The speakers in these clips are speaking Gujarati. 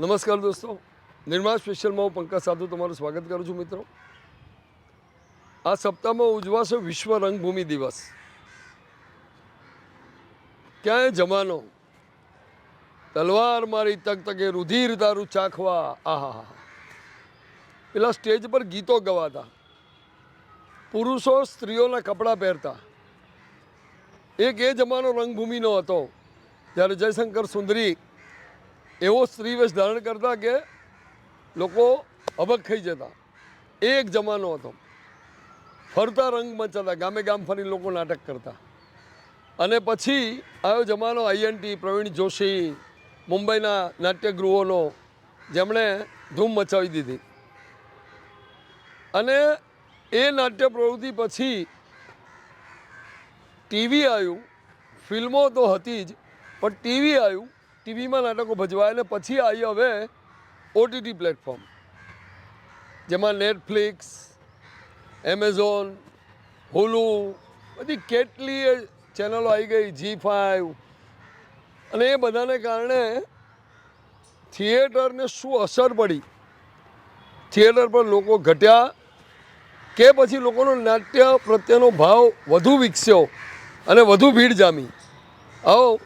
નમસ્કાર દોસ્તો. નિર્માણ સ્પેશિયલમાં હું પંકજ સાધુ તમારું સ્વાગત કરું છું મિત્રો. આ સપ્તાહમાં ઉજવાશે વિશ્વ રંગભૂમિ દિવસ. ક્યાંય જમાનો? તલવાર મારી તક તકે રુધિર તારું ચાખવા. આહા પેલા સ્ટેજ પર ગીતો ગવાતા. પુરુષો સ્ત્રીઓના કપડાં પહેરતા. એક એ જમાનો રંગભૂમિનો હતો. જ્યારે જયશંકર સુંદરી એવો સ્ત્રીવેશ ધારણ કરતા કે લોકો અબક થઈ જતા. એક જમાનો હતો. ફરતા રંગ મચાતા ગામે ગામ ફરી લોકો નાટક કરતા. અને પછી આવ્યો જમાનો આઈએનટી પ્રવીણ જોશી, મુંબઈના નાટ્યગૃહોનો, જેમણે ધૂમ મચાવી દીધી. અને એ નાટ્ય પ્રવૃત્તિ પછી ટીવી આવ્યું ફિલ્મો તો હતી જ, પણ ટીવી આવ્યું ટીવીમાં નાટકો ભજવાય અને પછી આવી હવે ઓટીટી પ્લેટફોર્મ જેમાં નેટફ્લિક્સ એમેઝોન હુલુ બધી કેટલી ચેનલો આવી ગઈ જી ફાઇવ અને એ બધાને કારણે થિયેટરને શું અસર પડી? થિયેટર પર લોકો ઘટ્યા કે પછી લોકોનો નાટ્ય પ્રત્યેનો ભાવ વધુ વિકસ્યો અને વધુ ભીડ જામી? આવો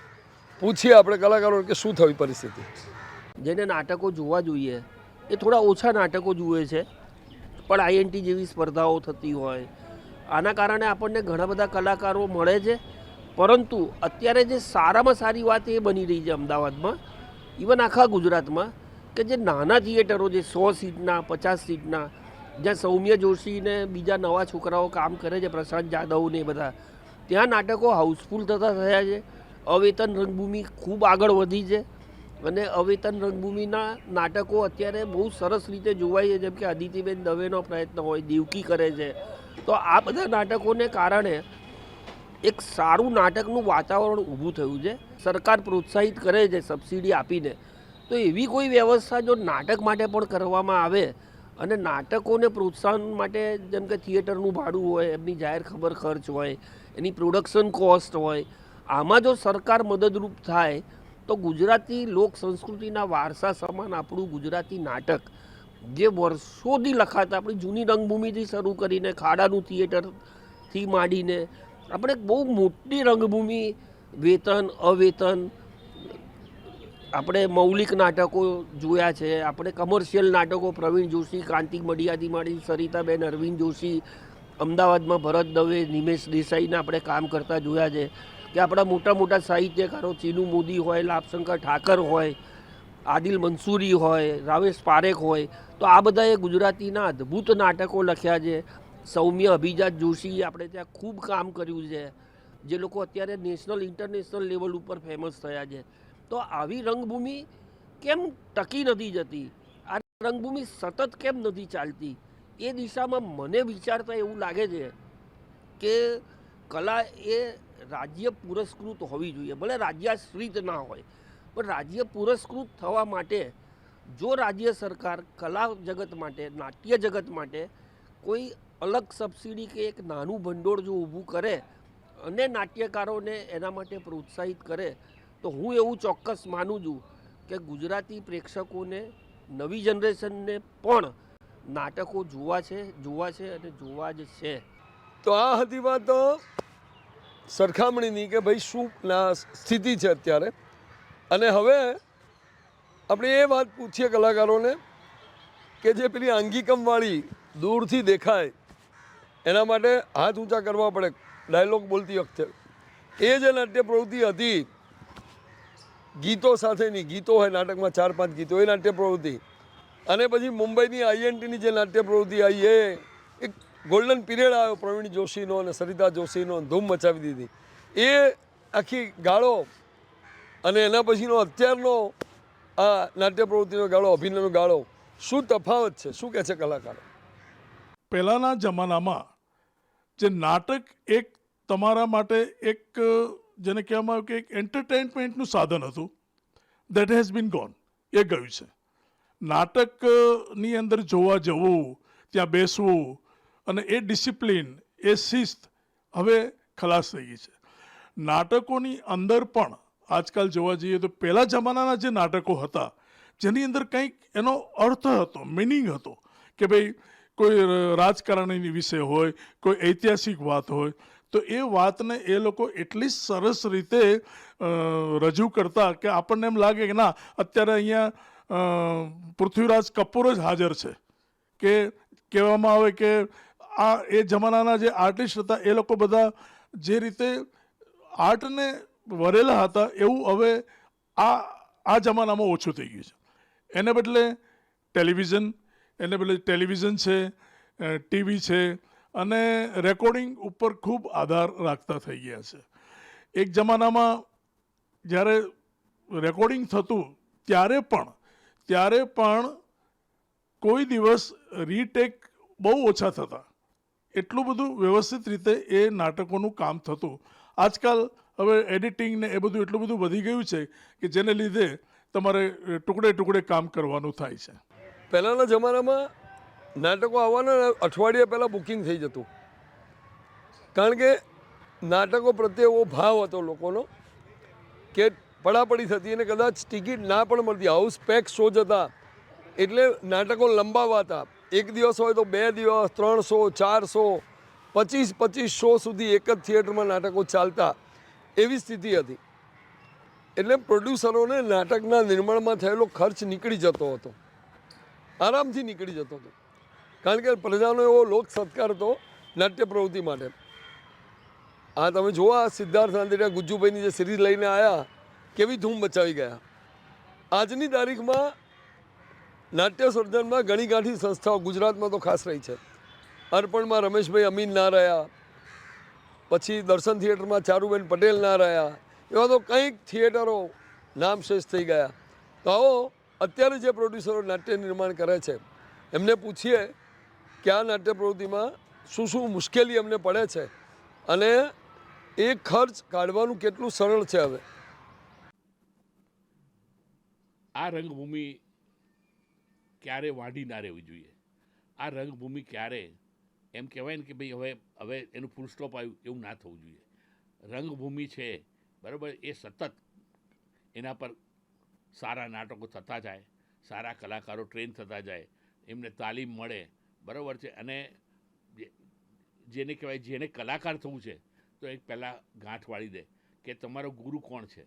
પૂછીએ આપણે કલાકારો કે શું થવી પરિસ્થિતિ? જેને નાટકો જોવા જોઈએ, એ થોડા ઓછા નાટકો જુએ છે. પણ આઈએનટી જેવી સ્પર્ધાઓ થતી હોય. આના કારણે આપણને ઘણા બધા કલાકારો મળે છે. પરંતુ અત્યારે જે સારામાં સારી વાત એ બની રહી છે અમદાવાદમાં. ઇવન આખા ગુજરાતમાં કે જે નાના થિયેટરો જે સો સીટના, પચાસ સીટના, જ્યાં સૌમ્ય જોશીને બીજા નવા છોકરાઓ કામ કરે છે, પ્રશાંત જાદવ ને બધા, ત્યાં નાટકો હાઉસફુલ થતા થયા છે. અવેતન રંગભૂમિ ખૂબ આગળ વધી છે અને અવેતન રંગભૂમિના નાટકો અત્યારે બહુ સરસ રીતે જોવાય છે, જેમ કે અદિતિબેન દવેનો પ્રયત્ન હોય, દેવકી કરે છે. તો આ બધા નાટકોને કારણે એક સારું નાટકનું વાતાવરણ ઊભું થયું છે. સરકાર પ્રોત્સાહિત કરે છે, સબસિડી આપીને. તો એવી કોઈ વ્યવસ્થા જો નાટક માટે પણ કરવામાં આવે અને નાટકોને પ્રોત્સાહન માટે જેમ કે થિયેટરનું ભાડું હોય, એમની જાહેર ખબર ખર્ચ હોય, એની પ્રોડક્શન કોસ્ટ હોય આમાં જો સરકાર મદદરૂપ થાય, તો ગુજરાતી લોક સંસ્કૃતિના વારસા સમાન આપણું ગુજરાતી નાટક, જે વર્ષોથી લખાતા, આપણી જૂની રંગભૂમિથી શરૂ કરીને ખાડાનું થિયેટરથી માંડીને, આપણે બહુ મોટી રંગભૂમિ, વેતન, અવેતન, આપણે મૌલિક નાટકો જોયા છે, આપણે કમર્શિયલ નાટકો, પ્રવીણ જોશી, ક્રાંતિ મડિયાથી માંડી સરિતાબેન, અરવિંદ જોશી, અમદાવાદમાં ભરત દવે, નિમેશ દેસાઈને આપણે કામ કરતા જોયા છે. કે આપણા મોટા મોટા સાહિત્યકારો ચીનુ મોદી હોય, લાભશંકર ઠાકર હોય, આદિલ મંસૂરી હોય રાવેશ પારેખ હોય, તો આ બધાએ ગુજરાતીના અદ્ભુત નાટકો લખ્યા છે. સૌમ્ય અભિજાત જોશી આપણે ત્યાં ખૂબ કામ કર્યું છે. જે લોકો અત્યારે નેશનલ, ઇન્ટરનેશનલ લેવલ ઉપર ફેમસ થયા છે. તો આવી રંગભૂમિ કેમ ટકી નથી જતી? આ રંગભૂમિ સતત કેમ નથી ચાલતી? એ દિશામાં મને વિચારતા એવું લાગે છે કે કલા એ રાજ્ય પુરસ્કૃત હોવી જોઈએ. ભલે રાજ્યાશ્રિત ના હોય, પણ રાજ્ય પુરસ્કૃત થવા માટે જો રાજ્ય સરકાર કલા જગત માટે, નાટ્ય જગત માટે કોઈ અલગ સબસિડી કે એક નાનું ભંડોળ જો ઊભું કરે અને નાટ્યકારોને એના માટે પ્રોત્સાહિત કરે, તો હું એવું ચોક્કસ માનું છું કે ગુજરાતી પ્રેક્ષકોને નવી જનરેશનને પણ નાટકો જોવા છે જોવા છે અને જોવા જ છે. તો આ હતી વાત. સરખામણીની કે ભાઈ શું ના સ્થિતિ છે અત્યારે. અને હવે આપણે એ વાત પૂછીએ કલાકારોને કે જે પેલી આંગિકમવાળી દૂરથી દેખાય, એના માટે હાથ ઊંચા કરવા પડે, ડાયલોગ બોલતી વખતે. એ જે નાટ્ય પ્રવૃત્તિ હતી, ગીતો સાથેની, ગીતો હોય નાટકમાં ચાર પાંચ ગીતો, એ નાટ્ય પ્રવૃત્તિ. અને પછી મુંબઈની આઈએનટીની જે નાટ્ય પ્રવૃત્તિ આવી એ, એક ગોલ્ડન પીરિયડ આવ્યો પ્રવીણ જોશીનો અને સરિતા જોશીનો ધૂમ મચાવી દીધી. એ આખી ગાળો અને એના પછીનો અત્યારનો આ નાટ્ય પ્રવૃત્તિનો ગાળો, અભિનયનો ગાળો, શું તફાવત છે? શું કહે છે કલાકારો? પહેલાંના જમાનામાં જે નાટક એક તમારા માટે એક, જેને કહેવામાં આવ્યું કે એક એન્ટરટેનમેન્ટનું સાધન હતું દેટ હેઝ બીન ગોન એ ગયું છે. નાટકની અંદર જોવા જવું, ત્યાં બેસવું અને એ ડિસિપ્લિન, એ શિસ્ત હવે ખલાસ થઈ ગઈ છે. નાટકોની અંદર પણ આજકાલ જોવા જઈએ તો પહેલાં જમાનાના જે નાટકો હતા, જેની અંદર કંઈક એનો અર્થ હતો મિનિંગ હતો કે ભાઈ કોઈ રાજકારણીની વિશે હોય, કોઈ ઐતિહાસિક વાત હોય, તો એ વાતને એ લોકો એટલી સરસ રીતે રજૂ કરતા કે આપણને એમ લાગે કે ના, અત્યારે અહીંયા પૃથ્વીરાજ કપૂર જ હાજર છે. કે કહેવામાં આવે કે આ એ જમાનાના જે આર્ટિસ્ટ હતા, એ લોકો બધા જે રીતે આર્ટને વરેલા હતા, એવું હવે આ આ જમાનામાં ઓછું થઈ ગયું છે. એને બદલે ટેલિવિઝન, એને બદલે ટેલિવિઝન છે ટીવી છે, અને રેકોર્ડિંગ ઉપર ખૂબ આધાર રાખતા થઈ ગયા છે. એક જમાનામાં જ્યારે રેકોર્ડિંગ થતું, ત્યારે પણ ત્યારે પણ કોઈ દિવસ રીટેક બહુ ઓછા થતા. એટલું બધું વ્યવસ્થિત રીતે એ નાટકોનું કામ થતું. આજકાલ હવે એડિટિંગ ને એ બધું એટલું બધું વધી ગયું છે કે જેને લીધે તમારે ટુકડે ટુકડે કામ કરવાનું થાય છે. પહેલાંના જમાનામાં નાટકો આવવાના અઠવાડિયા પહેલાં બુકિંગ થઈ જતું. કારણ કે નાટકો પ્રત્યે એવો ભાવ હતો લોકોનો કે પડાપડી થતી અને કદાચ ટિકિટ ના પણ મળતી. હાઉસ પેક શો જ હતા. એટલે નાટકો લંબાવાતા. એક દિવસ હોય તો બે દિવસ, ત્રણસો, ચારસો, પચીસ પચીસ શો સુધી એક જ થિયેટરમાં નાટકો ચાલતા. એવી સ્થિતિ હતી. એટલે પ્રોડ્યુસરોને નાટકના નિર્માણમાં થયેલો ખર્ચ નીકળી જતો હતો. આરામથી નીકળી જતો હતો. કારણ કે પ્રજાનો એવો લોક સત્કાર હતો નાટ્ય પ્રવૃત્તિ માટે. આ તમે જુઓ આ સિદ્ધાર્થ નાંદેડિયા ગુજ્જુભાઈની જે સિરીઝ લઈને આવ્યા કેવી ધૂમ મચાવી ગયા. આજની તારીખમાં નાટ્ય સર્જનમાં ઘણી ગાંઠી સંસ્થાઓ ગુજરાતમાં તો ખાસ રહી છે. અર્પણમાં રમેશભાઈ અમીન ના રહ્યા, પછી દર્શન થિયેટરમાં ચારુબેન પટેલ ના રહ્યા, એવા તો કંઈક થિયેટરો નામ શેષ થઈ ગયા. તો આવો, અત્યારે જે પ્રોડ્યુસરો નાટ્ય નિર્માણ કરે છે, એમને પૂછીએ કે આ નાટ્ય પ્રવૃત્તિમાં શું શું મુશ્કેલી એમને પડે છે અને એ ખર્ચ કાઢવાનું કેટલું સરળ છે હવે? આ રંગભૂમિ ક્યારે વાઢી ના રહેવી જોઈએ? આ રંગભૂમિ ક્યારે? એમ કહેવાય ને કે ભાઈ હવે હવે એનું ફૂલ સ્ટોપ આવ્યું, એવું ના થવું જોઈએ. રંગભૂમિ છે, બરાબર, એ સતત એના પર સારા નાટકો થતા જાય, સારા કલાકારો ટ્રેન થતા જાય, એમને તાલીમ મળે, બરાબર છે, અને જેને કહેવાય, જેને કલાકાર થવું છે, તો એક પહેલાં ગાંઠ વાળી દે કે તમારો ગુરુ કોણ છે?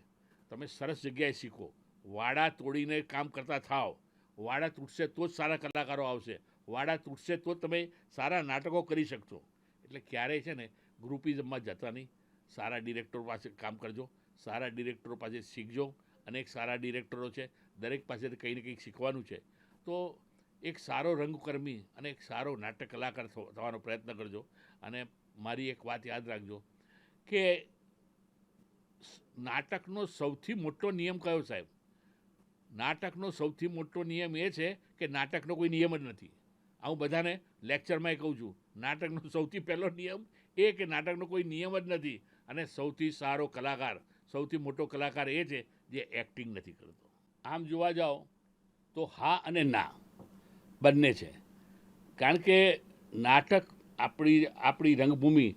તમે સરસ જગ્યાએ શીખો. વાડા તોડીને કામ કરતા થાવ. વાડા તૂટશે તો જ સારા કલાકારો આવશે. વાડા તૂટશે તો તમે સારા નાટકો કરી શકશો. એટલે ક્યારેય છે ને ગ્રુપિઝમમાં જતા નહીં. સારા ડિરેક્ટરો પાસે કામ કરજો. સારા ડિરેક્ટરો પાસે શીખજો. અને એક સારા ડિરેક્ટરો છે. દરેક પાસે કંઈ ને કંઈક શીખવાનું છે. તો એક સારો રંગકર્મી અને એક સારો નાટક કલાકાર થવાનો પ્રયત્ન કરજો. અને મારી એક વાત યાદ રાખજો કે નાટકનો સૌથી મોટો નિયમ કયો સાહેબ? નાટકનો સૌથી મોટો નિયમ એ છે કે નાટકનો કોઈ નિયમ જ નથી. આ હું બધાને લેક્ચરમાં કહું છું, નાટકનો સૌથી પહેલો નિયમ એ કે નાટકનો કોઈ નિયમ જ નથી અને સૌથી સારો કલાકાર, સૌથી મોટો કલાકાર એ છે જે એક્ટિંગ નથી કરતો. આમ જોવા જાઓ તો હા અને ના બંને છે. કારણ કે નાટક આપણી આપણી રંગભૂમિ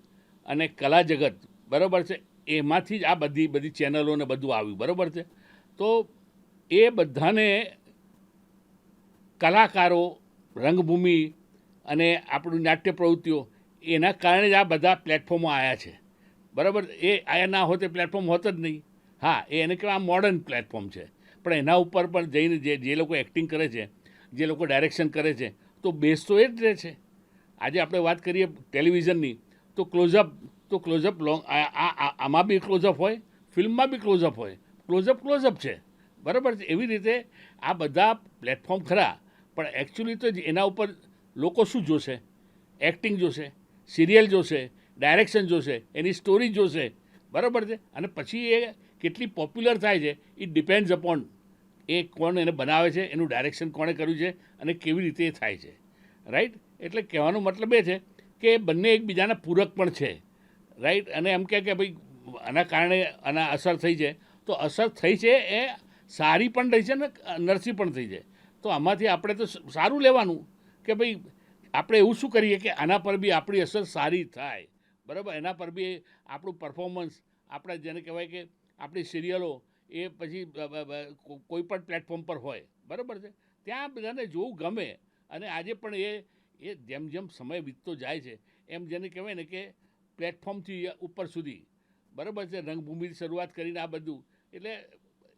અને કલા જગત બરાબર છે, એમાંથી જ આ બધી બધી ચેનલો ને બધું આવ્યું, બરાબર છે? તો એ બધાને કલાકારો, રંગભૂમિ અને આપણું નાટ્ય પ્રવૃત્તિઓ, એના કારણે જ આ બધા પ્લેટફોર્મો આવ્યા છે. બરાબર? એ આયા ના હોત પ્લેટફોર્મ હોત જ નહીં. હા, એ એને કહેવાય મોડર્ન પ્લેટફોર્મ છે. પણ એના ઉપર પણ જઈને જે જે લોકો એક્ટિંગ કરે છે, જે લોકો ડાયરેક્શન કરે છે, તો બેસ તો એ જ રહે છે. આજે આપણે વાત કરીએ ટેલિવિઝનની તો ક્લોઝઅપ તો ક્લોઝઅપ લોંગ આમાં બી ક્લોઝઅપ હોય ફિલ્મમાં બી ક્લોઝઅપ હોય. ક્લોઝઅપ ક્લોઝઅપ છે. બરાબર છે? એવી રીતે આ બધા પ્લેટફોર્મ ખરા, પણ એકચ્યુઅલી તો એના ઉપર લોકો શું જોશે? એક્ટિંગ જોશે સિરિયલ જોશે ડાયરેક્શન જોશે, એની સ્ટોરી જોશે. બરાબર છે? અને પછી એ કેટલી પોપ્યુલર થાય છે ઇટ ડિપેન્ડ્સ અપોન એ કોણ એને બનાવે છે, એનું ડાયરેક્શન કોણે કર્યું છે, અને કેવી રીતે એ થાય છે. રાઈટ એટલે કહેવાનો મતલબ એ છે કે બંને એકબીજાના પૂરક પણ છે. રાઈટ અને એમ કહે કે ભાઈ, આના કારણે આના અસર થઈ છે. તો અસર થઈ છે એ સારી પણ થઈ છે ને, નરસી પણ થઈ જાય. તો આમાંથી આપણે તો સારું લેવાનું કે ભાઈ, આપણે એવું શું કરીએ કે આના પર બી આપણી અસર સારી થાય. બરાબર? એના પર બી આપણું પરફોર્મન્સ આપણે જેને કહેવાય કે આપણી સિરિયલો એ પછી કોઈ પણ પ્લેટફોર્મ પર હોય. બરાબર છે? ત્યાં બધાને જોવું ગમે. અને આજે પણ એ એ જેમ જેમ સમય વીતતો જાય છે, એમ જેને કહેવાય ને કે પ્લેટફોર્મથી ઉપર સુધી. બરાબર છે? રંગભૂમિથી શરૂઆત કરીને આ બધું. એટલે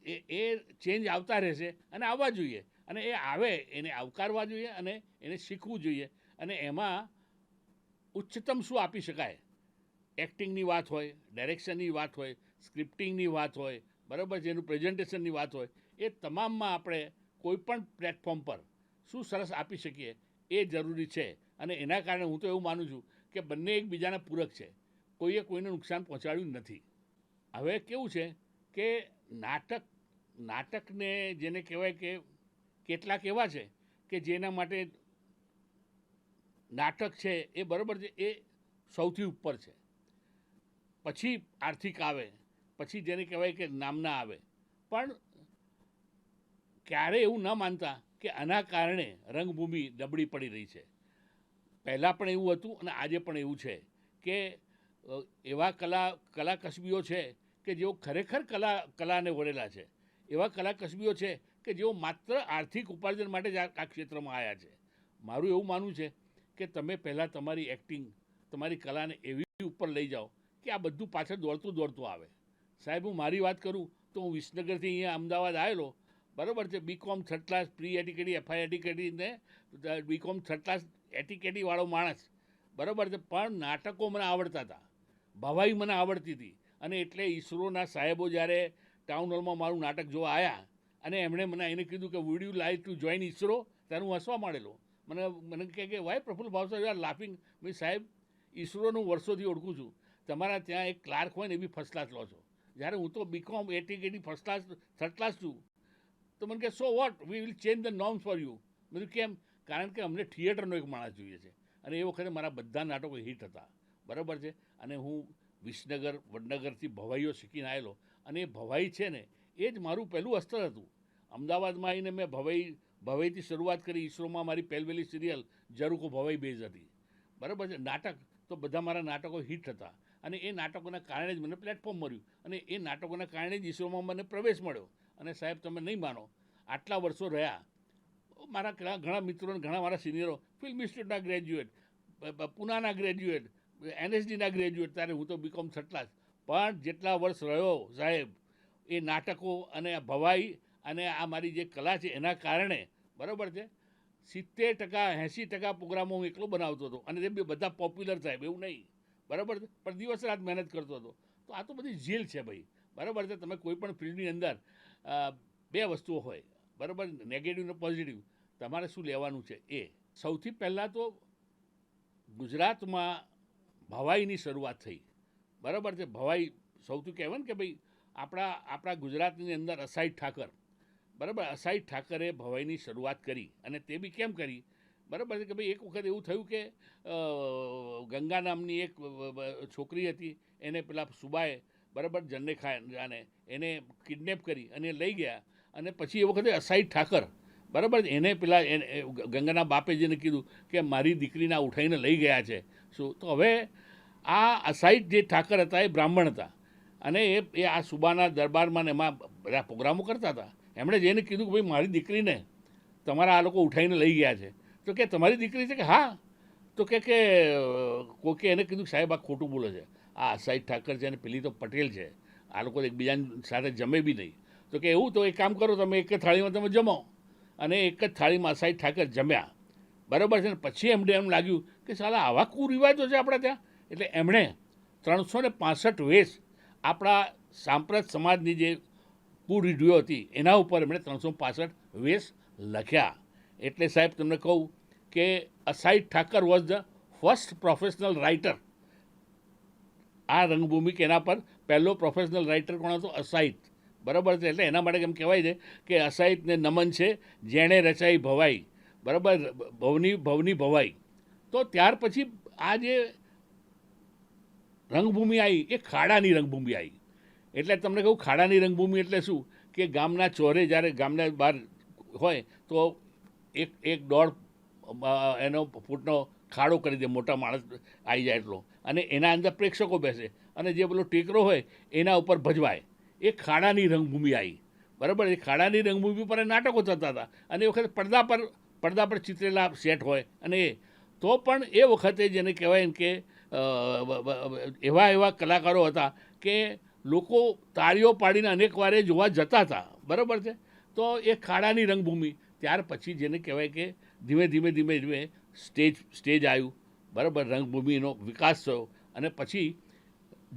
એ એ ચેન્જ આવતા રહેશે અને આવવા જોઈએ. અને એ આવે, એને આવકારવા જોઈએ અને એને શીખવું જોઈએ. અને એમાં ઉચ્ચતમ શું આપી શકાય? એક્ટિંગની વાત હોય ડાયરેક્શનની વાત હોય, સ્ક્રિપ્ટિંગની વાત હોય, બરાબર જેનું પ્રેઝન્ટેશનની વાત હોય, એ તમામમાં આપણે કોઈપણ પ્લેટફોર્મ પર શું સરસ આપી શકીએ એ જરૂરી છે. અને એના કારણે હું તો એવું માનું છું કે બંને એકબીજાના પૂરક છે. કોઈએ કોઈને નુકસાન પહોંચાડ્યું નથી. હવે કેવું છે કે નાટક, નાટકને જેને કહેવાય કે કેટલાક એવા છે કે જેના માટે નાટક છે એ બરાબર છે, એ સૌથી ઉપર છે. પછી આર્થિક આવે, પછી જેને કહેવાય કે નામના આવે. પણ ક્યારે એવું ન માનતા કે આના કારણે રંગભૂમિ નબળી પડી રહી છે. પહેલાં પણ એવું હતું અને આજે પણ એવું છે કે એવા કલા કલા કસબીઓ છે કે જેઓ ખરેખર કલા, કલાને વળેલા છે. એવા કલા કસબીઓ છે કે જેઓ માત્ર આર્થિક ઉપાર્જન માટે જ આ ક્ષેત્રમાં આવ્યા છે. મારું એવું માનવું છે કે તમે પહેલાં તમારી એક્ટિંગ તમારી કલાને એવી ઉપર લઈ જાઓ કે આ બધું પાછળ દોડતું દોડતું આવે. સાહેબ, હું મારી વાત કરું તો હું વિસનગરથી અહીંયા અમદાવાદ આવેલો. બરાબર છે B Com third class pre ATKT FI ATKT ને બીકોમ થર્ડ ક્લાસ એટીકેટીવાળો માણસ. બરાબર છે, પણ નાટકો મને આવડતા હતા ભવાઈ મને આવડતી હતી અને એટલે ઈસરોના સાહેબો જ્યારે ટાઉન હોલમાં મારું નાટક જોવા આવ્યા અને એમણે મને એને કીધું કે would you like to join ISRO? ત્યારે હું હસવા માંડેલો. મને મને કહે કે, why Praful Bhavsar you are laughing મેં સાહેબ, ઈસરોનું વર્ષોથી ઓળખું છું. તમારા ત્યાં એક ક્લાર્ક હોય ને, એ બી ફર્સ્ટ ક્લાસ લો છો. જ્યારે હું તો BCom ATKT first class third class છું. તો મને કે so what we will change the norms for you મેં કેમ? કારણ કે અમને થિયેટરનો એક માણસ જોઈએ છે. અને એ વખતે મારા બધા નાટકો હિટ હતા. બરાબર છે? અને હું વિસનગર, વડનગરથી ભવાઈઓ શીખીને આવેલો અને એ ભવાઈ છે ને, એ જ મારું પહેલું અસ્ત્ર હતું. અમદાવાદમાં આવીને મેં ભવાઈ, ભવાઈથી શરૂઆત કરી. ઈસરોમાં મારી પહેલવેલી સિરિયલ, જરૂકો ભવાઈ બેઝ હતી. બરાબર છે? નાટક, તો બધા મારા નાટકો હિટ હતા. અને એ નાટકોના કારણે જ મને પ્લેટફોર્મ મળ્યું. અને એ નાટકોના કારણે જ ઈસરોમાં મને પ્રવેશ મળ્યો. અને સાહેબ, તમે નહીં માનો, આટલા વર્ષો રહ્યા. મારા ઘણા મિત્રો ઘણા મારા સિનિયરો ફિલ્મ ઇન્સ્ટિટ્યૂટના ગ્રેજ્યુએટ પુનાના ગ્રેજ્યુએટ એનએસડીના ગ્રેજ્યુએટ ત્યારે હું તો બીકોમ થર્ડ જ. પણ જેટલા વર્ષ રહ્યો સાહેબ, એ નાટકો અને ભવાઈ અને આ મારી જે કલા છે એના કારણે, બરાબર છે? સિત્તેર ટકા એંસી ટકા પ્રોગ્રામો હું એકલો બનાવતો હતો. અને તે બધા પોપ્યુલર સાહેબ, એવું નહીં. બરાબર છે? પણ દિવસ રાત મહેનત કરતો હતો. તો આ તો બધી ઝીલ છે ભાઈ. બરાબર છે? તમે કોઈ પણ ફિલ્ડની અંદર બે વસ્તુઓ હોય. બરાબર નેગેટિવ ને પોઝિટિવ તમારે શું લેવાનું છે? એ. સૌથી પહેલાં તો ગુજરાતમાં ભવાઈની શરૂઆત થઈ. બરાબર છે? ભવાઈ સૌથી કહેવાય ને કે ભાઈ, આપણા આપણા ગુજરાતની અંદર અસાઈ ઠાકર. બરાબર? અસાઈ ઠાકરે ભવાઈની શરૂઆત કરી અને તે બી કેમ કરી? બરાબર છે કે ભાઈ, એક વખત એવું થયું કે ગંગા નામની એક છોકરી હતી. એને પેલા સુબાએ, બરાબર, જન્ને ખાને એને કિડનેપ કરી અને લઈ ગયા અને પછી એ વખતે અસાઈ ઠાકર. બરાબર? એને પેલા એને ગંગાના બાપે જેને કીધું કે, મારી દીકરીના ઉઠાઈને લઈ ગયા છે. શું? તો હવે આ અસાઈ જે ઠાકર હતા એ બ્રાહ્મણ હતા. અને એ એ આ સુબાના દરબારમાં ને એમાં બધા પ્રોગ્રામો કરતા હતા. એમણે જેને કીધું કે ભાઈ, મારી દીકરીને તમારા આ લોકો ઉઠાઈને લઈ ગયા છે. તો કે, તમારી દીકરી છે કે? હા. તો કે કે કોકે એને કીધું સાહેબ, આ ખોટું બોલે છે. આ સાહેબ ઠાકર છે અને પેલી તો પટેલ છે. આ લોકો એકબીજાની સાથે જમે બી નહીં. તો કે એવું, તો એક કામ કરો, તમે એક જ થાળીમાં તમે જમો. અને એક જ થાળીમાં સાહેબ ઠાકર જમ્યા. બરાબર છે ને? પછી એમને એમ લાગ્યું કે સાલા, આવા કુરિવાજો છે આપણા ત્યાં? એટલે એમણે ત્રણસો ને પાસઠ વેશ આપણા સાંપ્રત સમાજની જે કુરીઢીઓ હતી, એના ઉપર એમણે ત્રણસો પાસઠ વેશ લખ્યા. એટલે સાહેબ, તમને કહું કે Asait Thakar was the first professional writer આ રંગભૂમિ કે એના પર પહેલો પ્રોફેશનલ રાઇટર કોણ હતો? અસાહિત બરાબર છે? એટલે એના માટે એમ કહેવાય છે કે અસાહિતને નમન છે જેણે રચાઈ ભવાઈ. બરાબર? ભવની ભવની ભવાઈ. તો ત્યાર પછી આ જે રંગભૂમિ આવી, એ ખાડાની રંગભૂમિ આવી. એટલે તમને કહું, ખાડાની રંગભૂમિ એટલે શું? કે ગામના ચોરે જ્યારે ગામના બહાર હોય, તો એક એક દોઢ એનો ફૂટનો ખાડો કરી દે, મોટા માણસ આવી જાય એટલો. અને એના અંદર પ્રેક્ષકો બેસે. અને જે પેલો ટેકરો હોય, એના ઉપર ભજવાય. એ ખાડાની રંગભૂમિ આવી. બરાબર? એ ખાડાની રંગભૂમિ પર નાટકો થતા હતા. અને એ વખતે પડદા પર પડદા પર ચિતરેલા સેટ હોય અને તો પણ એ વખતે જેને કહેવાય કે એવા એવા કલાકારો હતા કે લોકો તાળીઓ પાડીને અનેક વારે જોવા જતા હતા. બરાબર છે? તો એ ખાડાની રંગભૂમિ. ત્યાર પછી જેને કહેવાય કે ધીમે ધીમે ધીમે ધીમે સ્ટેજ સ્ટેજ આવ્યું. બરાબર? રંગભૂમિનો વિકાસ થયો. અને પછી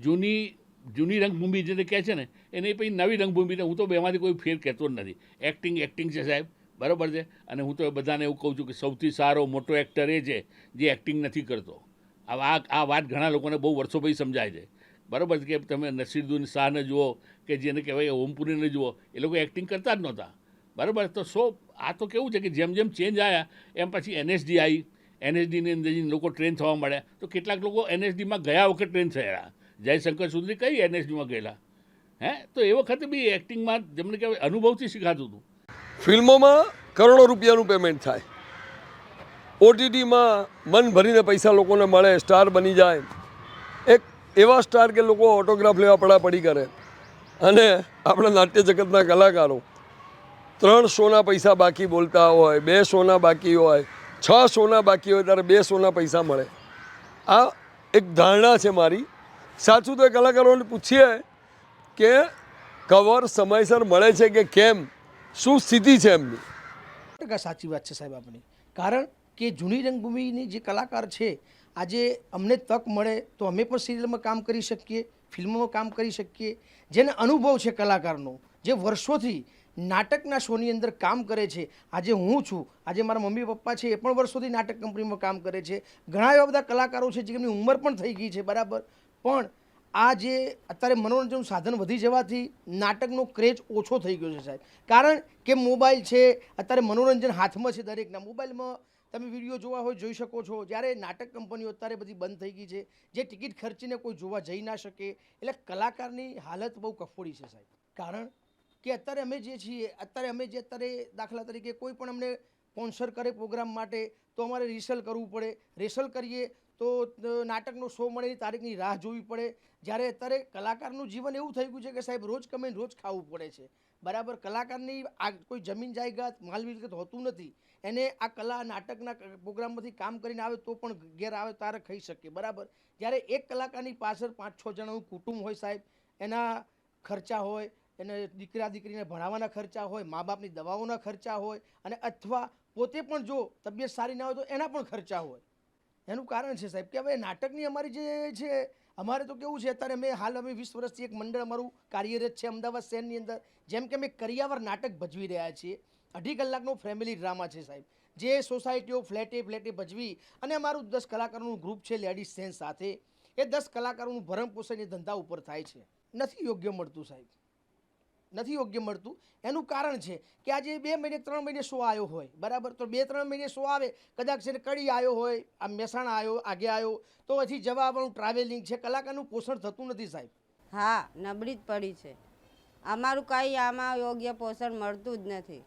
જૂની જૂની રંગભૂમિ જેને કહે છે ને, એને પછી નવી રંગભૂમિને હું તો બેમાંથી કોઈ ફેર કહેતો જ નથી. એક્ટિંગ એક્ટિંગ છે સાહેબ. બરાબર છે? અને હું તો બધાને એવું કહું છું કે સૌથી સારો, મોટો એક્ટર એ છે જે એક્ટિંગ નથી કરતો. આ આ વાત ઘણા લોકોને બહુ વર્ષો પછી સમજાય છે. બરાબર છે કે તમે નસીરુદ્દીન શાહને જુઓ કે જેને કહેવાય ઓમપુરીને જુઓ, એ લોકો એક્ટિંગ કરતા જ નહોતા. બરાબર? તો સો, આ તો કેવું છે કે જેમ જેમ ચેન્જ આવ્યા એમ પછી એનએસડી આવી એનએસડીની અંદર લોકો ટ્રેન થવા મળ્યા તો કેટલાક લોકો એનએસડીમાં ગયા વખત ટ્રેન થયા. જયશંકર સુંદરી કઈ એનએસડીમાં ગયેલા? હે? તો એ વખતે બી એક્ટિંગમાં જેમને કહેવાય અનુભવથી શીખાતું હતું. ફિલ્મોમાં કરોડો રૂપિયાનું પેમેન્ટ થાય. ઓટીટીમાં મન ભરીને પૈસા લોકોને મળે સ્ટાર બની જાય. એક એવા સ્ટાર કે લોકો ઓટોગ્રાફ લેવા પડાપડી કરે. અને આપણા નાટ્ય જગતના કલાકારો ત્રણ શોના પૈસા બાકી બોલતા હોય, બે શોના બાકી હોય, છ શોના બાકી હોય ત્યારે બે શોના પૈસા મળે. આ એક ધારણા છે મારી. સાચું તો એ કલાકારોને પૂછીએ કે કવર સમયસર મળે છે કે કેમ? શું સ્થિતિ છે એમની? ટકા સાચી વાત છે સાહેબ આપની? કારણ કે જૂની રંગભૂમિની જે કલાકાર છે, આજે અમને તક મળે તો અમે પણ સિરિયલમાં કામ કરી શકીએ, ફિલ્મોમાં કામ કરી શકીએ. જેને અનુભવ છે કલાકારનો, જે વર્ષોથી નાટકના શોની અંદર કામ કરે છે, આજે હું છું, આજે મારા મમ્મી પપ્પા છે એ પણ વર્ષોથી નાટક કંપનીમાં કામ કરે છે. ઘણા એવા બધા કલાકારો છે જેમની ઉંમર પણ થઈ ગઈ છે, બરાબર? પણ આ જે અત્યારે મનોરંજનનું સાધન વધી જવાથી નાટકનો ક્રેઝ ઓછો થઈ ગયો છે સાહેબ. કારણ કે મોબાઈલ છે, અત્યારે મનોરંજન હાથમાં છે દરેકના. મોબાઈલમાં તમે વીડિયો જોવા હોય, જોઈ શકો છો. જ્યારે નાટક કંપનીઓ અત્યારે બધી બંધ થઈ ગઈ છે, જે ટિકિટ ખર્ચીને કોઈ જોવા જઈ ના શકે, એટલે કલાકારની હાલત બહુ કફોડી છે સાહેબ. કારણ કે અત્યારે અમે જે છીએ, અત્યારે અમે જે અત્યારે દાખલા તરીકે કોઈ પણ અમને સ્પોન્સર કરે પ્રોગ્રામ માટે, તો અમારે રિસલ કરવું પડે. રિસલ કરીએ તો નાટકનો શો મળેની તારીખની રાહ જોવી પડે. જ્યારે અત્યારે કલાકારનું જીવન એવું થઈ ગયું છે કે સાહેબ, રોજ કમાઈને રોજ ખાવું પડે છે. બરાબર, કલાકારની આ કોઈ જમીન જાયગાત, માલ મિલકત હોતું નથી. એને આ કલા નાટકના પ્રોગ્રામમાંથી કામ કરીને આવે તો પણ ઘેર આવે તારે ખાઈ શકે બરાબર? જ્યારે એક કલાકારની પાછળ પાંચ છ જણાનું કુટુંબ હોય સાહેબ, એના ખર્ચા હોય, એને દીકરા, દીકરીને ભણાવવાના ખર્ચા હોય મા બાપની દવાઓના ખર્ચા હોય, અને અથવા પોતે પણ જો તબિયત સારી ના હોય તો એના પણ ખર્ચા હોય. એનું કારણ છે સાહેબ કે હવે નાટકની અમારી જે છે, અમારે તો કેવું છે, અત્યારે મેં હાલ અમે વીસ વર્ષથી એક મંડળ અમારું કાર્યરત છે અમદાવાદ શહેરની અંદર, જેમ કે અમે કરિયાવર નાટક ભજવી રહ્યા છીએ. અઢી કલાકનો ફેમિલી ડ્રામા છે સાહેબ. જે સોસાયટીઓ ફ્લેટે ફ્લેટે ભજવી અને અમારું દસ કલાકારોનું ગ્રુપ છે લેડીઝ સેન્સ સાથે, એ દસ કલાકારોનું ભરણપોષણ એ ધંધા ઉપર થાય છે. નથી યોગ્ય મળતું સાહેબ. નથી યોગ્ય મળતું. એનું કારણ છે કે આજે બે મહિને, ત્રણ મહિને શો આવ્યો હોય, બરાબર? તો બે, ત્રણ મહિને શો આવે, કદાચ છે કડી આવ્યો હોય, આ મહેસાણા આવ્યો, આગે આવ્યો, તો પછી જવા આવવાનું ટ્રાવેલિંગ છે, કલાકારનું પોષણ થતું નથી સાહેબ. હા, નબળી જ પડી છે. અમારું કાંઈ આમાં યોગ્ય પોષણ મળતું જ નથી.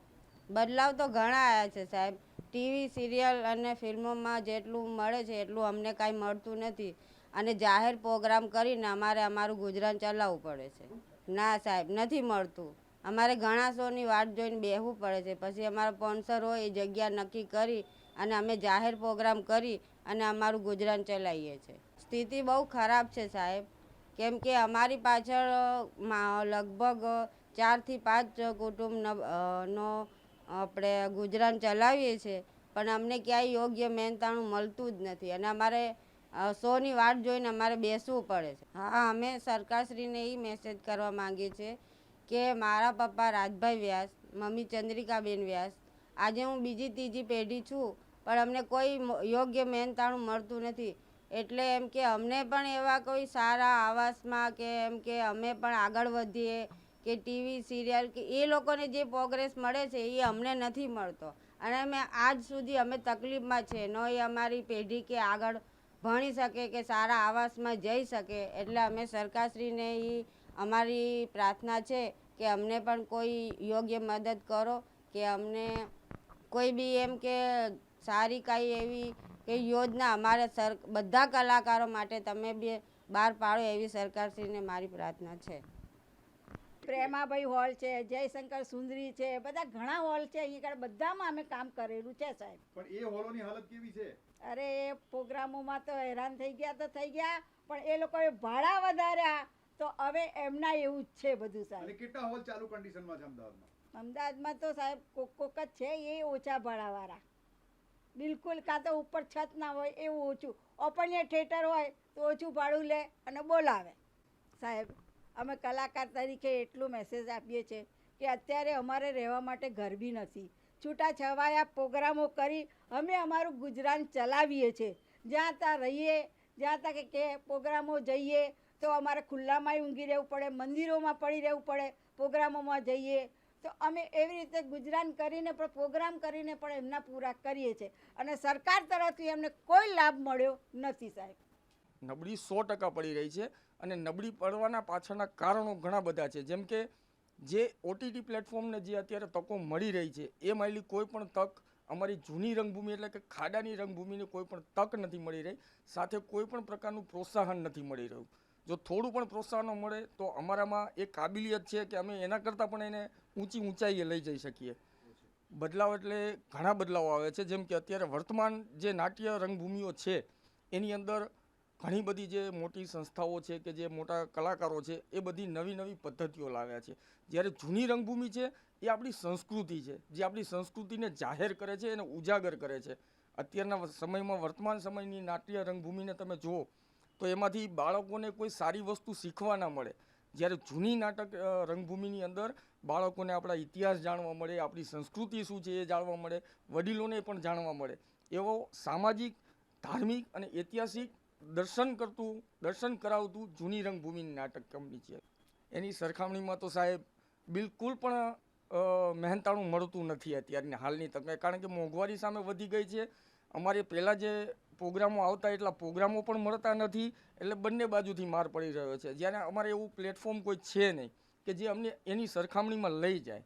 બદલાવ તો ઘણા આવ્યા છે સાહેબ. ટીવી, સિરિયલ અને ફિલ્મોમાં જેટલું મળે છે એટલું અમને કાંઈ મળતું નથી. અને જાહેર પ્રોગ્રામ કરીને અમારે અમારું ગુજરાન ચલાવવું પડે છે. ના સાહેબ, નથી મળતું. અમારે ઘણા શોની વાટ જોઈને બેસવું પડે છે. પછી અમારા સ્પોન્સર હોય એ જગ્યા નક્કી કરી અને અમે જાહેર પ્રોગ્રામ કરી અને અમારું ગુજરાન ચલાવીએ છીએ સ્થિતિ બહુ ખરાબ છે સાહેબ. કેમ કે અમારી પાછળ લગભગ ચારથી પાંચ કુટુંબ ન- આપણે ગુજરાન ચલાવીએ છીએ પણ અમને ક્યાંય યોગ્ય મહેનતાણું મળતું જ નથી. અને અમારે શોની વાટ જોઈને અમારે બેસવું પડે છે. હા, અમે સરકારશ્રીને એ મેસેજ કરવા માંગીએ છીએ કે મારા પપ્પા રાજભાઈ વ્યાસ, મમ્મી ચંદ્રિકાબેન વ્યાસ, આજે હું બીજી ત્રીજી પેઢી છું, પણ અમને કોઈ યોગ્ય મહેનતાણું મળતું નથી. એટલે એમ કે અમને પણ એવા કોઈ સારા આવાસમાં કે એમ કે અમે પણ આગળ વધીએ, કે ટીવી, સિરિયલ, કે એ લોકોને જે પ્રોગ્રેસ મળે છે એ અમને નથી મળતો. અને અમે આજ સુધી અમે તકલીફમાં છે. નો એ અમારી પેઢી કે આગળ ભણી શકે કે સારા આવાસમાં જઈ શકે એટલે અમે સરકારશ્રીને એ અમારી પ્રાર્થના છે કે અમને પણ કોઈ યોગ્ય મદદ કરો, કે અમને કોઈ બી એમ કે સારી કાંઈ એવી કે યોજના અમારે સર, બધા કલાકારો માટે તમે બી બહાર પાડો એવી સરકારશ્રીને મારી પ્રાર્થના છે. પ્રેમાભાઈ હોલ છે જયશંકર સુંદરી છે બધા ઘણા હોલ છે અહીંયા બધામાં અમે કામ કરેલું છે સાહેબ. પણ એ હોલોની હાલત કેવી છે? અરે એ પ્રોગ્રામોમાં તો હેરાન થઈ ગયા તો થઈ ગયા પણ એ લોકોએ ભાડા વધાર્યા તો હવે એમના એવું જ છે બધું સાહેબ. કેટલા હોલ ચાલુ કન્ડિશનમાં છે અમદાવાદમાં? અમદાવાદમાં તો સાહેબ કોક કોક જ છે એ ઓછા ભાડાવાળા. બિલકુલ કાં તો ઉપર છત ના હોય એવું ઓછું. ઓપન થિયેટર હોય તો ઓછું ભાડું લે અને બોલાવે. સાહેબ અમે કલાકાર તરીકે એટલું મેસેજ આપીએ છીએ કે અત્યારે અમારે રહેવા માટે ઘર બી નથી. છૂટાછવાયા પ્રોગ્રામો કરી અમે અમારું ગુજરાન ચલાવીએ છીએ. જ્યાં ત્યાં રહીએ, જ્યાં ત્યાં કે- કે પ્રોગ્રામો જઈએ, તો અમારે ખુલ્લામાંય ઊંઘી રહેવું પડે, મંદિરોમાં પડી રહેવું પડે, પ્રોગ્રામોમાં જઈએ. તો અમે એવી રીતે ગુજરાન કરીને પણ, પ્રોગ્રામ કરીને પણ એમના પૂરા કરીએ છીએ. અને સરકાર તરફથી એમને કોઈ લાભ મળ્યો નથી, સાહેબ. નબળી સો ટકા પડી રહી છે. અને નબળી પડવાના પાછળના કારણો ઘણા બધા છે. જેમ કે જે ઓટીટી પ્લેટફોર્મને જે અત્યારે તકો મળી રહી છે, એ મળેલી કોઈ પણ તક અમારી જૂની રંગભૂમિ એટલે કે ખાડાની રંગભૂમિને કોઈ પણ તક નથી મળી રહી, સાથે કોઈ પણ પ્રકારનું પ્રોત્સાહન નથી મળી રહ્યું. જો થોડું પણ પ્રોત્સાહન મળે તો અમારામાં એ કાબિલિયત છે કે અમે એના કરતાં પણ એને ઊંચી ઊંચાઈએ લઈ જઈ શકીએ. બદલાવ એટલે ઘણા બદલાવો આવે છે. જેમ કે અત્યારે વર્તમાન જે નાટ્ય રંગભૂમિઓ છે, એની અંદર ઘણી બધી જે મોટી સંસ્થાઓ છે કે જે મોટા કલાકારો છે, એ બધી નવી નવી પદ્ધતિઓ લાવ્યા છે. જ્યારે જૂની રંગભૂમિ છે, એ આપણી સંસ્કૃતિ છે, જે આપણી સંસ્કૃતિને જાહેર કરે છે એને ઉજાગર કરે છે. અત્યારના સમયમાં વર્તમાન સમયની નાટ્ય રંગભૂમિને તમે જુઓ, તો એમાંથી બાળકોને કોઈ સારી વસ્તુ શીખવા ના મળે. જ્યારે જૂની નાટક રંગભૂમિની અંદર બાળકોને આપણા ઇતિહાસ જાણવા મળે, આપણી સંસ્કૃતિ શું છે એ જાણવા મળે, વડીલોને પણ જાણવા મળે. એવો સામાજિક, ધાર્મિક અને ઐતિહાસિક દર્શન કરતું દર્શન કરાવતું જૂની રંગભૂમિની નાટક કંપની છે. એની સરખામણીમાં તો સાહેબ બિલકુલ પણ મહેનતાણું મળતું નથી અત્યારની હાલની તકે. કારણ કે મોંઘવારી સામે વધી ગઈ છે. અમારે પહેલાં જે પ્રોગ્રામો આવતા એટલા પ્રોગ્રામો પણ મળતા નથી એટલે બંને બાજુથી માર પડી રહ્યો છે. જ્યારે અમારે એવું પ્લેટફોર્મ કોઈ છે નહીં કે જે અમને એની સરખામણીમાં લઈ જાય.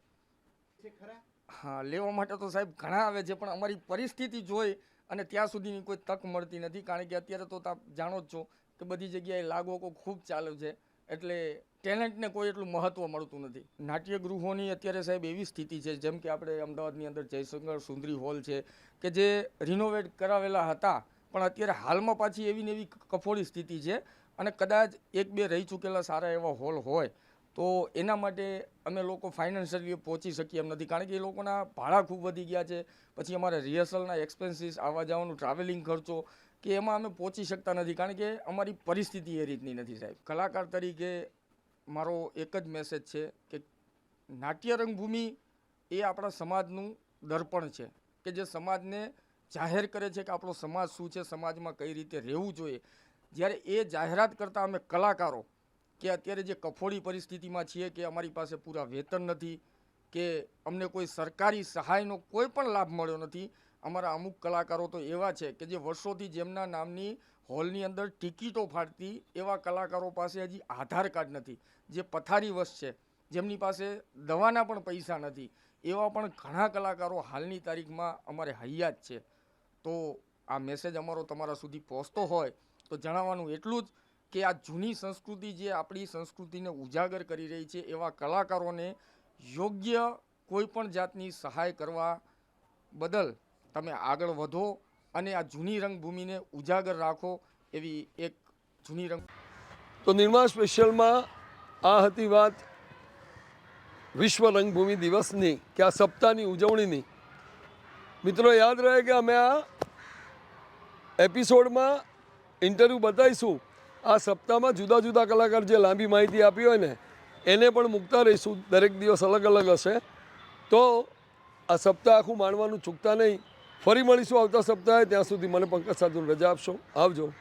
હા લેવા માટે તો સાહેબ ઘણા આવે છે પણ અમારી પરિસ્થિતિ જોઈ અને ત્યાં સુધીની કોઈ તક મળતી નથી. કારણ કે અત્યારે તો આપ જાણો જ છો કે બધી જગ્યાએ લાગવકો ખૂબ ચાલે છે. એટલે ટેલેન્ટને કોઈ એટલું મહત્ત્વ મળતું નથી. નાટ્યગૃહોની અત્યારે સાહેબ એવી સ્થિતિ છે, જેમ કે આપણે અમદાવાદની અંદર જયશંકર સુંદરી હોલ છે, કે જે રિનોવેટ કરાવેલા હતા, પણ અત્યારે હાલમાં પાછી એવી ને એવી કફોડી સ્થિતિ છે. અને કદાચ એક બે રહી ચૂકેલા સારા એવા હોલ હોય તો એના માટે અમે લોકો ફાઇનાન્શિયલી પહોંચી શકીએ એમ નથી. કારણ કે એ લોકોના ભાડા ખૂબ વધી ગયા છે. પછી અમારે રિહર્સલના એક્સપેન્સીસ આવવા જવાનું ટ્રાવેલિંગ ખર્ચો, કે એમાં અમે પહોંચી શકતા નથી. કારણ કે અમારી પરિસ્થિતિ એ રીતની નથી સાહેબ. કલાકાર તરીકે મારો એક જ મેસેજ છે કે નાટ્ય રંગભૂમિ એ આપણા સમાજનું દર્પણ છે. કે જે સમાજને જાહેર કરે છે કે આપણો સમાજ શું છે, સમાજમાં કઈ રીતે રહેવું જોઈએ. જ્યારે એ જાહેરાત કરતાં અમે કલાકારો કે અત્યારે જે કફોડી પરિસ્થિતિમાં છીએ કે અમારી પાસે પૂરા વેતન નથી, કે અમને કોઈ સરકારી સહાયનો કોઈ પણ લાભ મળ્યો નથી, અમારા અમુક કલાકારો તો એવા છે કે જે વર્ષોથી જેમના નામની હોલની અંદર ટિકિટો ફાટતી એવા કલાકારો પાસે હજી આધાર કાર્ડ નથી. જે પથારી વશ છે, જેમની પાસે દવાના પણ પૈસા નથી, એવા પણ ઘણા કલાકારો હાલની તારીખમાં અમારે હૈયાત છે. તો આ મેસેજ અમારો તમારા સુધી પહોંચતો હોય તો જણાવવાનું એટલું જ. કે આ જૂની સંસ્કૃતિ જે આપણી સંસ્કૃતિને ઉજાગર કરી રહી છે, એવા કલાકારોને યોગ્ય કોઈપણ જાતની સહાય કરવા બદલ તમે આગળ વધો અને આ જૂની રંગભૂમિને ઉજાગર રાખો એવી એક જૂની રંગ તો નિર્માણ સ્પેશિયલમાં આ હતી વાત વિશ્વ રંગભૂમિ દિવસની, કે આ સપ્તાહની ઉજવણીની. મિત્રો, યાદ રહે કે અમે આ એપિસોડમાં ઇન્ટરવ્યૂ બતાવીશું. આ સપ્તાહમાં જુદા જુદા કલાકાર જે લાંબી માહિતી આપી હોય ને, એને પણ મૂકતા રહીશું. દરેક દિવસ અલગ અલગ હશે. તો આ સપ્તાહ આખું માણવાનું ચૂકતા નહીં. ફરી મળીશું આવતા સપ્તાહે. ત્યાં સુધી મને પંકજ સાધુ રજા આપશો. આવજો.